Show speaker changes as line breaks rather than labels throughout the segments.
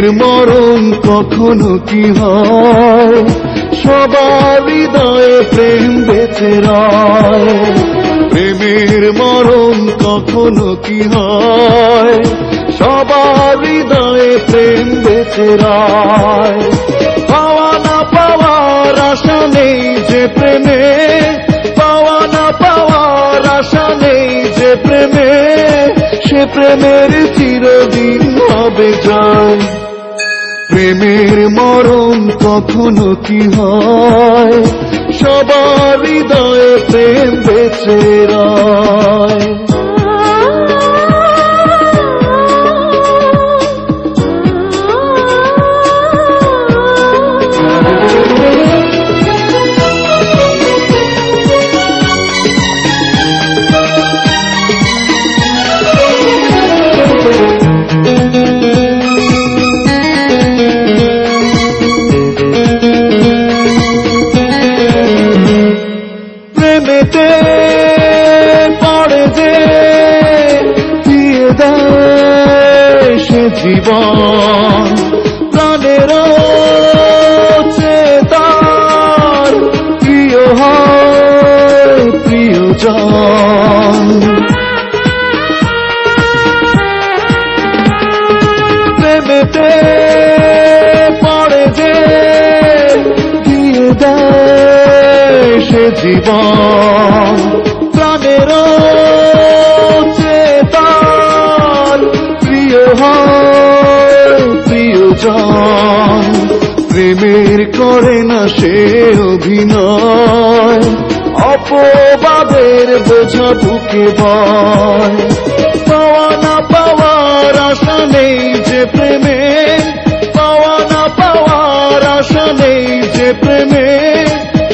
প্রেমের মরণ কখনো কি হয়? সবার হৃদয়ে প্রেম বেঁচে প্রেমের মরণ কখনো কি হয়? সবার হৃদয়ে প্রেম বেঁচে পাওয়া না পাওয়ার আশা নেই যে প্রেমে। পাওয়া না পাওয়ার আশা নেই যে প্রেমে। সে প্রেমের চিরদিন হবে জয় প্রেমের মরণ কখনো কি হয়? সবার হৃদয়ে প্রেম বেঁচে জীবন। প্রাণের চেতার প্রিয় হয় প্রিয়জন। প্রেমেতে পড়ে যে দিয়ে দেয় সে জীবন। প্রাণের করে না সে অভিনয়। অপবাদের বোঝা বুকে বয় পাওয়া না পাওয়ার আশা নেই যে প্রেমে পাওয়া না পাওয়ার আশা নেই যে প্রেমে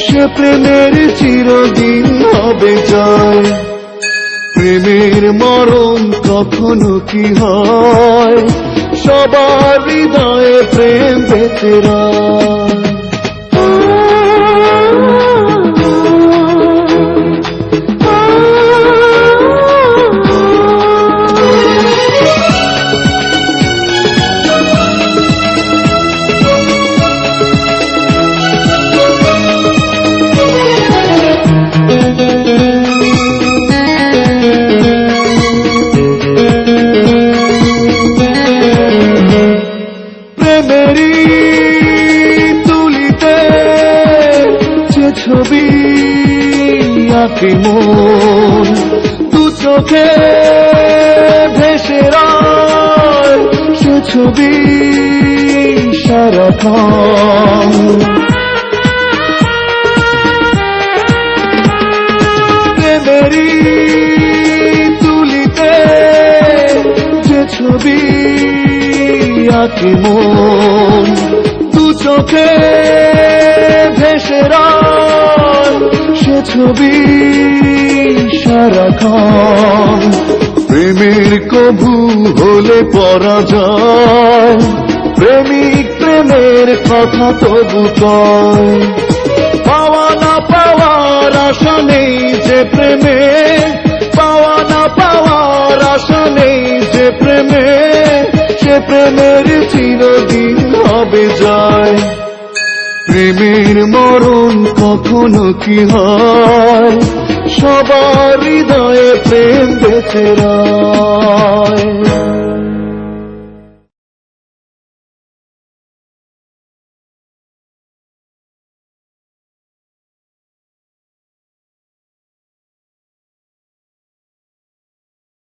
সে প্রেমের চিরদিন হবে জয়। প্রেমের মরণ কখনো কি হয়? সবার হৃদয়ে প্রেম বেঁচে আঁকে মন? দু চোখে ভেসে রয় সে ছবি তুলিতে যে ছবি আঁকে মন, দু চোখে ভেসে সে ছবি সারাক্ষণ। প্রেমের কভু হলে পরাজয়। প্রেমিক প্রেমের কথা তবু পাওয়া না পাওয়ার আশা নেই যে প্রেমে। পাওয়া না পাওয়ার আশা নেই যে প্রেমে। সে প্রেমের চিরদিন প্রেমের মরণ কখনো কি হয়? সবার হৃদয়ে প্রেম বেঁচে রয়।